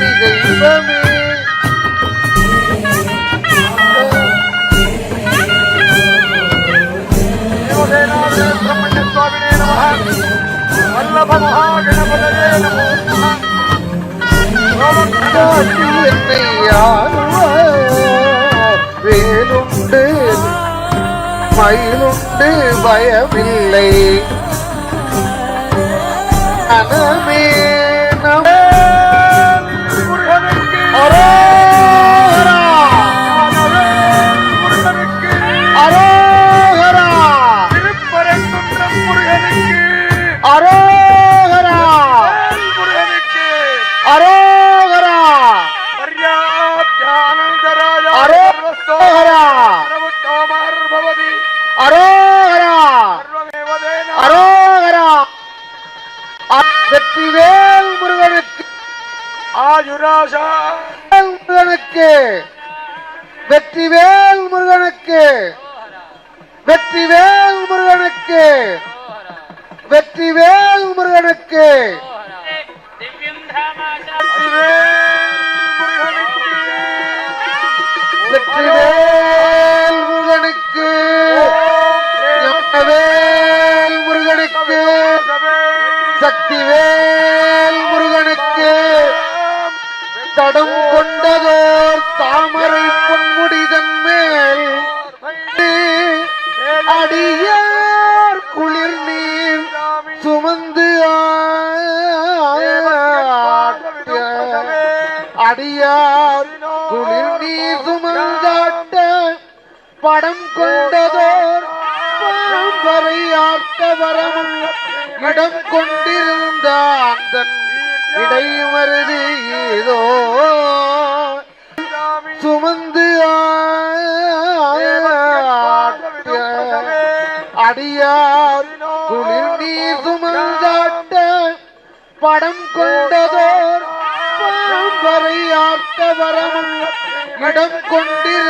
తోడని దైవమే వల్లభ మహాగణపతయే నమో வேலுண்டு மயிலுண்டு பயமில்லை அனமே அரோகரா. அரோகரா. அரோகரா. அரோகரா. அரோகரா. வெற்றிவேல் முருகனுக்கு. ஆயுராசா. வேல் முருகனுக்கு. வெற்றிவேல் முருகனுக்கு. வெற்றிவேல் முருகனுக்கு. வெற்றிவேல் முருகனுக்கு. வெற்றிவேல் முருகனுக்கு. வேல் முருகனுக்கு. சக்திவேல் முருகனுக்கு. தடம் கொண்டதோ. அடியார் குளிர் நீர் சுமந்தாட்ட படம் கொண்டதோர் பாம்பரை ஆட்ட வரமும் இடம் கொண்டிருந்த அந்தன் இடைமருது ஏதோ சுமந்து அடியார் குளிர் நீர் சுமந்தாட்ட படம் கொண்டதோர் பாம்பரை ஆட்ட வரமும் இடம் கொண்டிருந்த